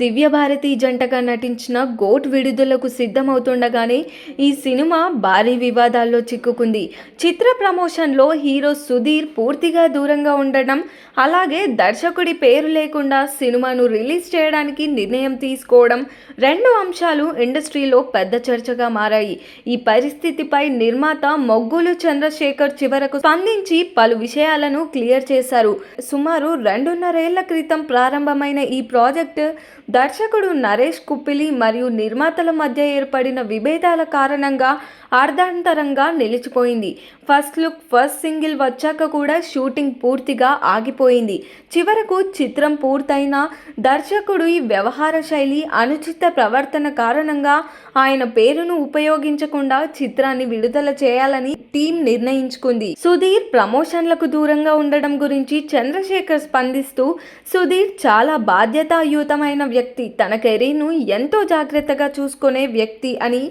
దివ్యభారతి జంటగా నటించిన గోట్ విడుదలకు సిద్ధమవుతుండగానే ఈ సినిమా భారీ వివాదాల్లో చిక్కుకుంది. చిత్ర ప్రమోషన్లో హీరో సుధీర్ పూర్తిగా దూరంగా ఉండడం అలాగే దర్శకుడి పేరు లేకుండా సినిమాను రిలీజ్ చేయడానికి నిర్ణయం తీసుకోవడం రెండు అంశాలు ఇండస్ట్రీలో పెద్ద చర్చగా మారాయి. ఈ పరిస్థితిపై నిర్మాత మొగ్గులు చంద్రశేఖర్ చివరకు స్పందించి పలు విషయాలను క్లియర్ చేశారు. సుమారు రెండున్నరేళ్ళ క్రితం ప్రారంభమైన ఈ ప్రాజెక్ట్ దర్శకుడు నరేష్ కుప్పిలి మరియు నిర్మాతల మధ్య ఏర్పడిన విభేదాల కారణంగా అర్ధాంతరంగా నిలిచిపోయింది. ఫస్ట్ లుక్ ఫస్ట్ సింగిల్ వచ్చాక కూడా షూటింగ్ పూర్తిగా ఆగిపోయింది. చివరకు చిత్రం పూర్తయిన దర్శకుడు ఈ వ్యవహార శైలి అనుచిత ప్రవర్తన కారణంగా ఆయన పేరును ఉపయోగించకుండా చిత్రాన్ని విడుదల చేయాలని టీం నిర్ణయించుకుంది. సుధీర్ ప్రమోషన్లకు దూరంగా ఉండడం గురించి చంద్రశేఖర్ స్పందిస్తూ సుధీర్ చాలా బాధ్యతాయుతమైన వ్యక్తి తన కెరీర్ను ఎంతో జాగ్రత్తగా చూసుకునే వ్యక్తి అని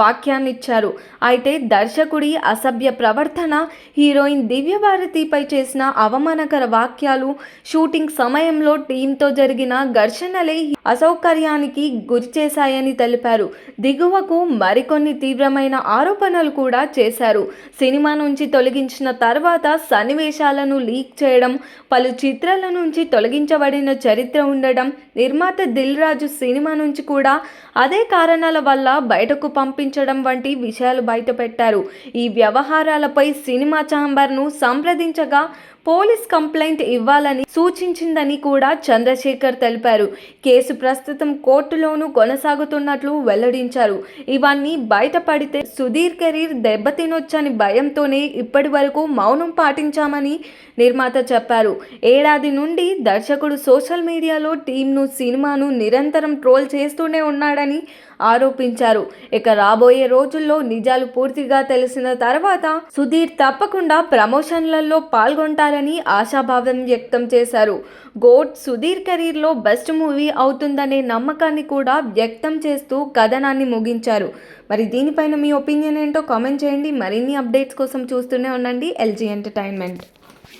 వాక్యాన్నిచ్చారు. అయితే దర్శకుడి అసభ్య ప్రవర్తన హీరోయిన్ దివ్యభారతిపై చేసిన అవమానకర వాక్యాలు షూటింగ్ సమయంలో టీంతో జరిగిన ఘర్షణలే అసౌకర్యానికి గురిచేశాయని తెలిపారు. దిగువకు మరికొన్ని తీవ్రమైన ఆరోపణలు కూడా చేశారు. సినిమా నుంచి తొలగించిన తర్వాత సన్నివేశాలను లీక్ చేయడం పలు చిత్రాల నుంచి తొలగించబడిన చరిత్ర ఉండడం నిర్మాత దిల్ రాజు సినిమా నుంచి కూడా అదే కారణాల వల్ల బయటకు పంపించడం వంటి విషయాలు బయటపెట్టారు. ఈ వ్యవహారాలపై సినిమా ఛాంబర్ను సంప్రదించగా పోలీస్ కంప్లైంట్ ఇవ్వాలని సూచించిందని కూడా చంద్రశేఖర్ తెలిపారు. కేసు ప్రస్తుతం కోర్టులోనూ కొనసాగుతున్నట్లు వెల్లడించారు. ఇవన్నీ బయటపడితే సుధీర్ కెరీర్ దెబ్బతినొచ్చని భయంతోనే ఇప్పటి వరకు మౌనం పాటించామని నిర్మాత చెప్పారు. ఏడాది నుండి దర్శకుడు సోషల్ మీడియాలో టీంను సినిమాను నిరంతరం ట్రోల్ చేస్తూనే ఉన్నాడని ఆరోపించారు. ఇక రాబోయే రోజుల్లో నిజాలు పూర్తిగా తెలిసిన తర్వాత సుధీర్ తప్పకుండా ప్రమోషన్లలో పాల్గొంటారు చేస్తారని ఆశాభావం వ్యక్తం చేశారు. గోట్ సుధీర్ కెరీర్లో బెస్ట్ మూవీ అవుతుందనే నమ్మకాన్ని కూడా వ్యక్తం చేస్తూ కథనాన్ని ముగించారు. మరి దీనిపైన మీ ఒపీనియన్ ఏంటో కామెంట్ చేయండి. మరిన్ని అప్డేట్స్ కోసం చూస్తూనే ఉండండి. LG entertainment.